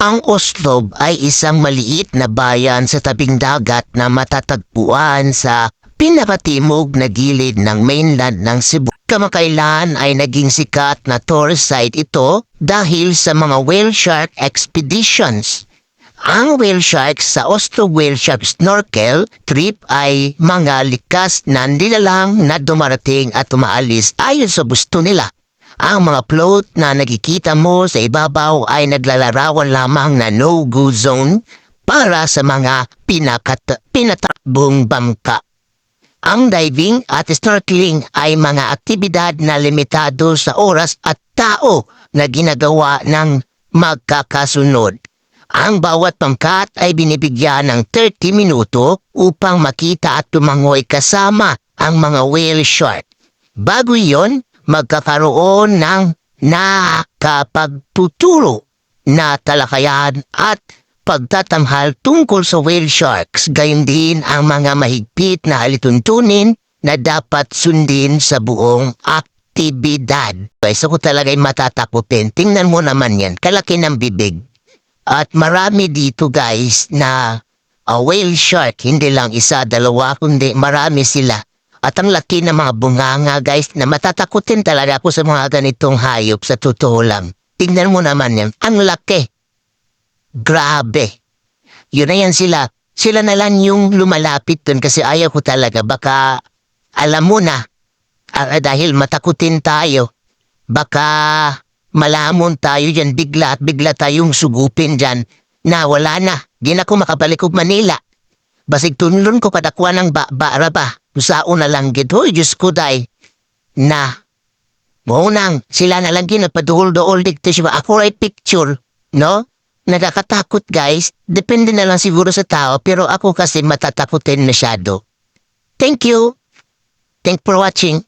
Ang Oslob ay isang maliit na bayan sa tabing dagat na matatagpuan sa pinakatimog na gilid ng mainland ng Cebu. Kamakailan ay naging sikat na tour site ito dahil sa mga whale shark expeditions. Ang whale shark sa Oslo Whale Shark Snorkel trip ay mga likas na nilalang na dumarating at umaalis ayon sa gusto nila. Ang mga float na nakikita mo sa ibabaw ay naglalarawan lamang na no-go zone para sa mga pinakat pinatakbong bangka. Ang diving at snorkeling ay mga aktibidad na limitado sa oras at tao na ginagawa ng magkakasunod. Ang bawat pangkat ay binibigyan ng 30 minuto upang makita at tumangoy kasama ang mga whale shark. Bago iyon, magkakaroon ng nakapagtuturo na talakayan at pagtatamhal tungkol sa whale sharks, gayon din ang mga mahigpit na halituntunin na dapat sundin sa buong aktibidad. Guys, ako talaga'y matatakutin. Tingnan mo naman yan, kalaki ng bibig. At marami dito guys na a whale shark, hindi lang isa, dalawa, kundi marami sila. At ang laki ng mga bunganga guys na matatakutin talaga ako sa mga ganitong hayop sa totoo lang. Tingnan mo naman yan, ang laki. Grabe. Yun na yan sila. Sila na lang yung lumalapit dun kasi ayaw ko talaga. Baka alam mo na. ah, dahil matakutin tayo. Baka malamon tayo dyan bigla at bigla tayong sugupin dyan na wala na. Di na ko makabalik og Manila. Basig tunlon ko kadakwa ng ba bara ba. Usao na lang gid. Hoy, Diyos ko day. Na. Mo nang, sila na lang ginapaduhol-duhol dito siya. Ako ay picture. No? Nakakatakot guys. Depende na lang siguro sa tao. Pero ako kasi matatakutin masyado. Thank you. Thank for watching.